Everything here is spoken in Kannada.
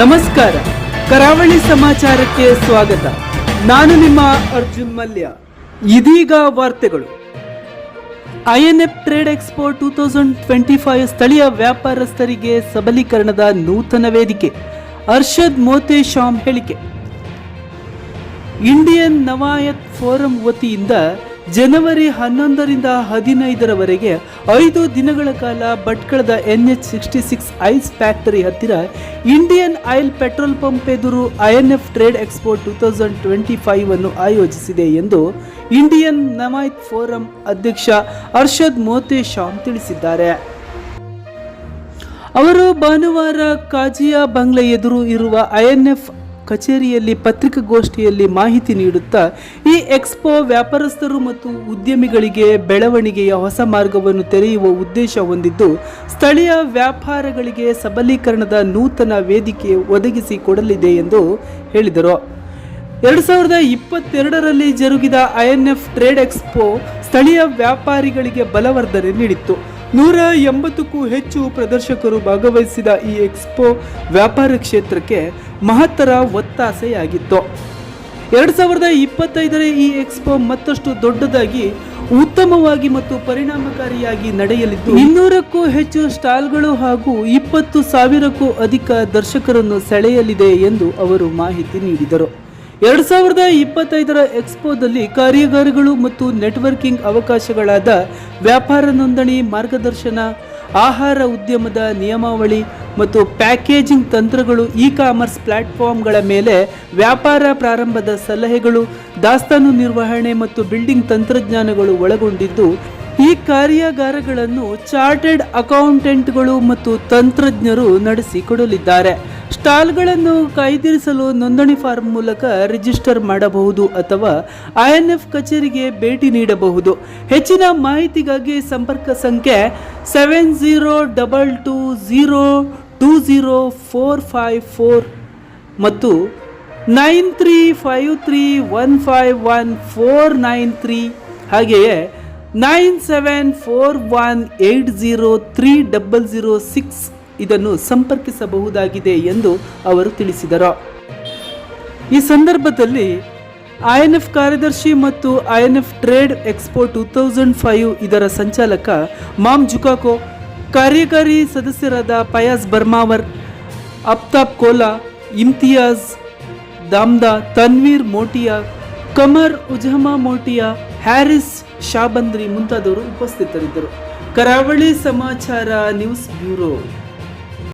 ನಮಸ್ಕಾರ. ಕರಾವಳಿ ಸಮಾಚಾರಕ್ಕೆ ಸ್ವಾಗತ. ನಾನು ನಿಮ್ಮ ಅರ್ಜುನ್ ಮಲ್ಯ. ಇದೀಗ ವಾರ್ತೆಗಳು. INF trade expo two thousand twenty five ಸ್ಥಳೀಯ ವ್ಯಾಪಾರಸ್ಥರಿಗೆ ಸಬಲೀಕರಣದ ನೂತನ ವೇದಿಕೆ. ಅರ್ಷದ್ ಮೋತೇಶಾಮ್ ಹೇಳಿಕೆ. ಇಂಡಿಯನ್ ನವಾಯತ್ ಫೋರಂ ವತಿಯಿಂದ ಜನವರಿ ಹನ್ನೊಂದರಿಂದ ಹದಿನೈದರವರೆಗೆ ಐದು ದಿನಗಳ ಕಾಲ ಭಟ್ಕಳದ N H sixty six ice factory ಹತ್ತಿರ ಇಂಡಿಯನ್ ಆಯಿಲ್ ಪೆಟ್ರೋಲ್ ಪಂಪ್ ಎದುರು INF trade expo two thousand twenty five ಅನ್ನು ಆಯೋಜಿಸಿದೆ ಎಂದು ಇಂಡಿಯನ್ ನಮಾಯತ್ ಫೋರಂ ಅಧ್ಯಕ್ಷ ಅರ್ಷದ್ ಮೋತೇಶಾಮ್ ತಿಳಿಸಿದ್ದಾರೆ. ಅವರು ಭಾನುವಾರ ಕಾಜಿಯಾ ಬಂಗ್ಲೆ ಎದುರು ಇರುವ ಐಎನ್ಎಫ್ ಕಚೇರಿಯಲ್ಲಿ ಪತ್ರಿಕಾಗೋಷ್ಠಿಯಲ್ಲಿ ಮಾಹಿತಿ ನೀಡುತ್ತಾ ಈ ಎಕ್ಸ್ಪೋ ವ್ಯಾಪಾರಸ್ಥರು ಮತ್ತು ಉದ್ಯಮಿಗಳಿಗೆ ಬೆಳವಣಿಗೆಯ ಹೊಸ ಮಾರ್ಗವನ್ನು ತೆರೆಯುವ ಉದ್ದೇಶ ಹೊಂದಿದ್ದು, ಸ್ಥಳೀಯ ವ್ಯಾಪಾರಗಳಿಗೆ ಸಬಲೀಕರಣದ ನೂತನ ವೇದಿಕೆ ಒದಗಿಸಿಕೊಡಲಿದೆ ಎಂದು ಹೇಳಿದರು. ಎರಡು ಸಾವಿರದ ಇಪ್ಪತ್ತೆರಡರಲ್ಲಿ ಜರುಗಿದ ಐಎನ್ಎಫ್ ಟ್ರೇಡ್ ಎಕ್ಸ್ಪೋ ಸ್ಥಳೀಯ ವ್ಯಾಪಾರಿಗಳಿಗೆ ಬಲವರ್ಧನೆ ನೀಡಿತ್ತು. ನೂರ ಎಂಬತ್ತಕ್ಕೂ ಹೆಚ್ಚು ಪ್ರದರ್ಶಕರು ಭಾಗವಹಿಸಿದ ಈ ಎಕ್ಸ್ಪೋ ವ್ಯಾಪಾರ ಕ್ಷೇತ್ರಕ್ಕೆ ಮಹತ್ತರ ಒತ್ತಾಸೆಯಾಗಿತ್ತು. ಎರಡು ಸಾವಿರದ ಇಪ್ಪತ್ತೈದರ ಈ ಎಕ್ಸ್ಪೋ ಮತ್ತಷ್ಟು ದೊಡ್ಡದಾಗಿ, ಉತ್ತಮವಾಗಿ ಮತ್ತು ಪರಿಣಾಮಕಾರಿಯಾಗಿ ನಡೆಯಲಿದ್ದು, ಇನ್ನೂರಕ್ಕೂ ಹೆಚ್ಚು ಸ್ಟಾಲ್ಗಳು ಹಾಗೂ ಇಪ್ಪತ್ತು ಸಾವಿರಕ್ಕೂ ಅಧಿಕ ದರ್ಶಕರನ್ನು ಸೆಳೆಯಲಿದೆ ಎಂದು ಅವರು ಮಾಹಿತಿ ನೀಡಿದರು. ಎರಡು ಸಾವಿರದ ಇಪ್ಪತ್ತೈದರ ಎಕ್ಸ್ಪೋದಲ್ಲಿ ಕಾರ್ಯಾಗಾರಗಳು ಮತ್ತು ನೆಟ್ವರ್ಕಿಂಗ್ ಅವಕಾಶಗಳಾದ ವ್ಯಾಪಾರ ನೋಂದಣಿ ಮಾರ್ಗದರ್ಶನ, ಆಹಾರ ಉದ್ಯಮದ ನಿಯಮಾವಳಿ ಮತ್ತು ಪ್ಯಾಕೇಜಿಂಗ್ ತಂತ್ರಗಳು ಇ ಕಾಮರ್ಸ್ ಪ್ಲಾಟ್ಫಾರ್ಮ್ಗಳ ಮೇಲೆ ವ್ಯಾಪಾರ ಪ್ರಾರಂಭದ ಸಲಹೆಗಳು, ದಾಸ್ತಾನು ನಿರ್ವಹಣೆ ಮತ್ತು ಬಿಲ್ಡಿಂಗ್ ತಂತ್ರಜ್ಞಾನಗಳು ಒಳಗೊಂಡಿದ್ದು ಈ ಕಾರ್ಯಾಗಾರಗಳನ್ನು ಚಾರ್ಟೆಡ್ ಅಕೌಂಟೆಂಟ್ಗಳು ಮತ್ತು ತಂತ್ರಜ್ಞರು ನಡೆಸಿಕೊಡಲಿದ್ದಾರೆ. ಸ್ಟಾಲ್ಗಳನ್ನು ಕಾಯ್ದಿರಿಸಲು ನೋಂದಣಿ ಫಾರ್ಮ್ ಮೂಲಕ ರಿಜಿಸ್ಟರ್ ಮಾಡಬಹುದು ಅಥವಾ ಐಎನ್ಎಫ್ ಕಚೇರಿಗೆ ಭೇಟಿ ನೀಡಬಹುದು. ಹೆಚ್ಚಿನ ಮಾಹಿತಿಗಾಗಿ ಸಂಪರ್ಕ ಸಂಖ್ಯೆ seven zero double two zero two zero four five four ಮತ್ತು nine three five three one five one four nine three ಹಾಗೆಯೇ nine seven four one eight zero three double zero six ಇದನ್ನು ಸಂಪರ್ಕಿಸಬಹುದಾಗಿದೆ ಎಂದು ಅವರು ತಿಳಿಸಿದರು. ಈ ಸಂದರ್ಭದಲ್ಲಿ ಐಎನ್ಎಫ್ ಕಾರ್ಯದರ್ಶಿ ಮತ್ತು INF trade expo two thousand five ಇದರ ಸಂಚಾಲಕ ಮಾಮ್ ಜುಕಾಕೋ, ಕಾರ್ಯಕಾರಿ ಸದಸ್ಯರಾದ ಪಯಾಸ್ ಬರ್ಮಾವರ್ ಅಫ್ತಾಬ್ ಕೋಲಾ, ಇಮ್ತಿಯಾಜ್, ದಾಮ್ದಾ, ತನ್ವೀರ್ ಮೋಟಿಯಾ, ಕಮರ್ ಉಜಮಾ ಮೋಟಿಯಾ ಹ್ಯಾರಿಸ್ ಶಾಬಂದ್ರಿ ಮುಂತಾದವರು ಉಪಸ್ಥಿತರಿದ್ದರು. ಕರಾವಳಿ ಸಮಾಚಾರ ನ್ಯೂಸ್ ಬ್ಯೂರೋ.